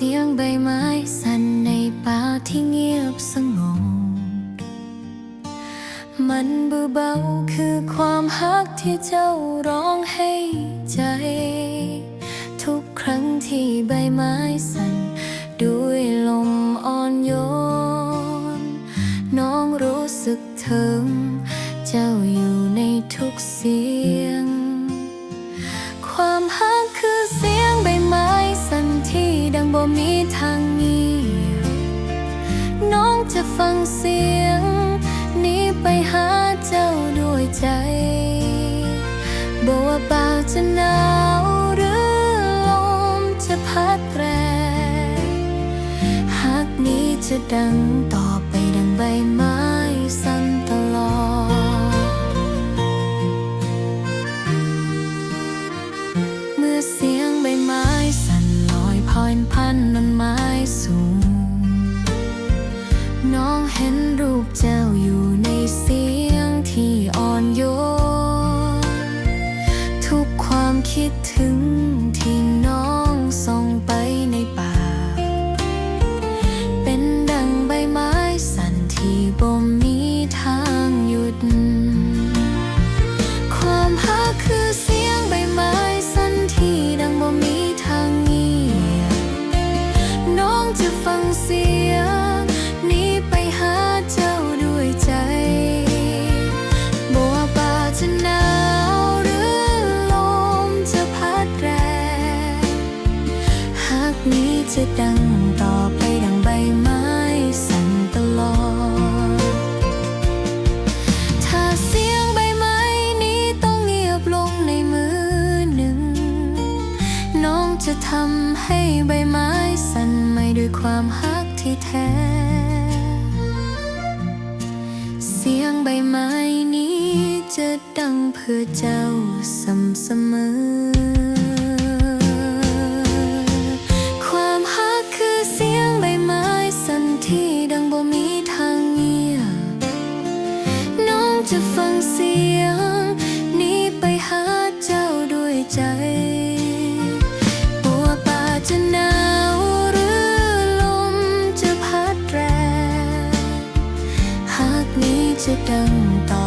สียงใบไม้สั่นในป่าที่เงียบสงบ มันเบาๆคือความฮักที่เจ้าร้องให้ใจ ทุกครั้งที่ใบไม้สั่นด้วยลมอ่อนโยน น้องรู้สึกถึง เจ้าอยู่ในทุกเสี มีทางเงียบน้องจะฟังเสียง นี้ไปหาเจ้าด้วยใจ บอกว่าป่าจะหนาวหรือลมจะพัดแรงหากนี้จะดังต่อ จะดังต่อไปดังใบไม้สั่นตลอด ถ้าเสียงใบไม้นี้ต้องเงียบลงในมือหนึ่ง น้องจะทำให้ใบไม้สั่นไม่ด้วยความฮักที่แท้ เสียงใบไม้นี้จะดังเพื่อเจ้าเสมอ จะฟังเสียง นี้ไปหาเจ้าดยใจบัวป่าจะหนาวหรือลมจะพัดแรงหากนี้จะดังต่อ